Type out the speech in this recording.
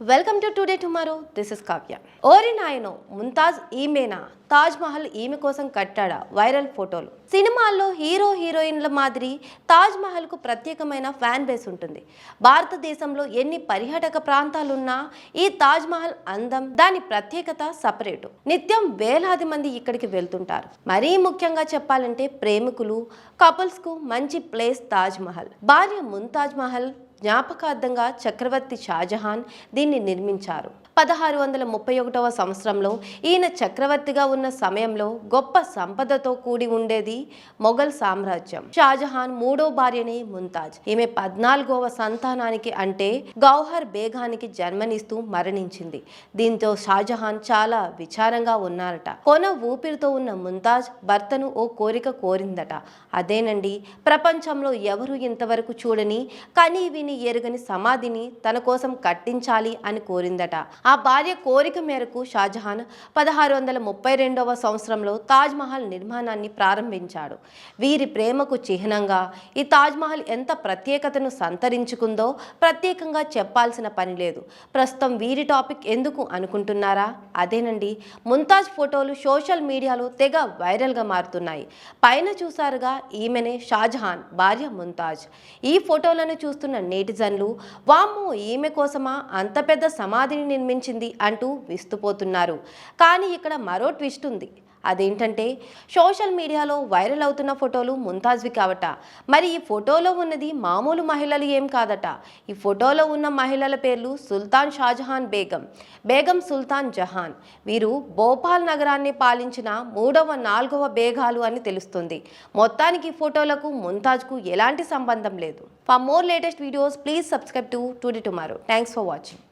Welcome to today tomorrow this is Kavya ఓరి నాయనో ముంతాజ్ ఈమెనా? తాజ్ మహల్ ఈమె కోసం కట్టాడా వైరల్ ఫోటోలు? సినిమాల్లో హీరో హీరోయిన్ల మాదిరి తాజ్ మహల్కు ప్రత్యేకమైన ఫ్యాన్ బేస్ ఉంటుంది. భారతదేశంలో ఎన్ని పర్యాటక ప్రాంతాలున్నా ఈ తాజ్ మహల్ అందం దాని ప్రత్యేకత సపరేటు. నిత్యం వేలాది మంది ఇక్కడికి వెళ్తుంటారు. మరీ ముఖ్యంగా చెప్పాలంటే ప్రేమికులు కపుల్స్కు మంచి ప్లేస్ తాజ్ మహల్. భార్య ముంతాజ్ మహల్ జ్ఞాపకార్థంగా చక్రవర్తి షాజహాన్ దీన్ని నిర్మించారు. పదహారు వందల ముప్పై ఒకటవ సంవత్సరంలో ఈయన చక్రవర్తిగా ఉన్న సమయంలో గొప్ప సంపదతో కూడి ఉండేది మొఘల్ సామ్రాజ్యం. షాజహాన్ మూడో భార్యనే ముంతాజ్. ఈమె పద్నాలుగవ సంతానానికి అంటే గౌహర్ బేగానికి జన్మనిస్తూ మరణించింది. దీంతో షాజహాన్ చాలా విచారంగా ఉన్నారట. కొన ఊపిరితో ఉన్న ముంతాజ్ భర్తను ఓ కోరిక కోరిందట. అదేనండి ప్రపంచంలో ఎవరు ఇంతవరకు చూడని కనీ విని ఎరుగని సమాధిని తన కోసం కట్టించాలి అని కోరిందట. ఆ భార్య కోరిక మేరకు షాజహాన్ పదహారు వందల ముప్పై రెండవ సంవత్సరంలో తాజ్మహల్ నిర్మాణాన్ని ప్రారంభించాడు. వీరి ప్రేమకు చిహ్నంగా ఈ తాజ్మహల్ ఎంత ప్రత్యేకతను సంతరించుకుందో ప్రత్యేకంగా చెప్పాల్సిన పని లేదు. ప్రస్తుతం వీరి టాపిక్ ఎందుకు అనుకుంటున్నారా? అదేనండి ముంతాజ్ ఫోటోలు సోషల్ మీడియాలో తెగ వైరల్గా మారుతున్నాయి. పైన చూసారుగా ఈమెనే షాజహాన్ భార్య ముంతాజ్. ఈ ఫోటోలను చూస్తున్న నేటిజన్లు వాము ఈమె కోసమా? అంత పెద్ద సమాధిని నిర్మించింది అంటూ విస్తుపోతున్నారు. కానీ ఇక్కడ మరో ట్విస్ట్ ఉంది. అదేంటంటే సోషల్ మీడియాలో వైరల్ అవుతున్న ఫోటోలు ముంతాజ్వి కావట. మరి ఈ ఫోటోలో ఉన్నది మామూలు మహిళలు ఏం కాదట. ఈ ఫోటోలో ఉన్న మహిళల పేర్లు సుల్తాన్ షాజహాన్ బేగం బేగం సుల్తాన్ జహాన్. వీరు భోపాల్ నగరాన్ని పాలించిన మూడవ నాలుగవ బేగాలు అని తెలుస్తుంది. మొత్తానికి ఫోటోలకు ముంతాజ్కు ఎలాంటి సంబంధం లేదు. For more latest videos please subscribe to today tomorrow thanks for watching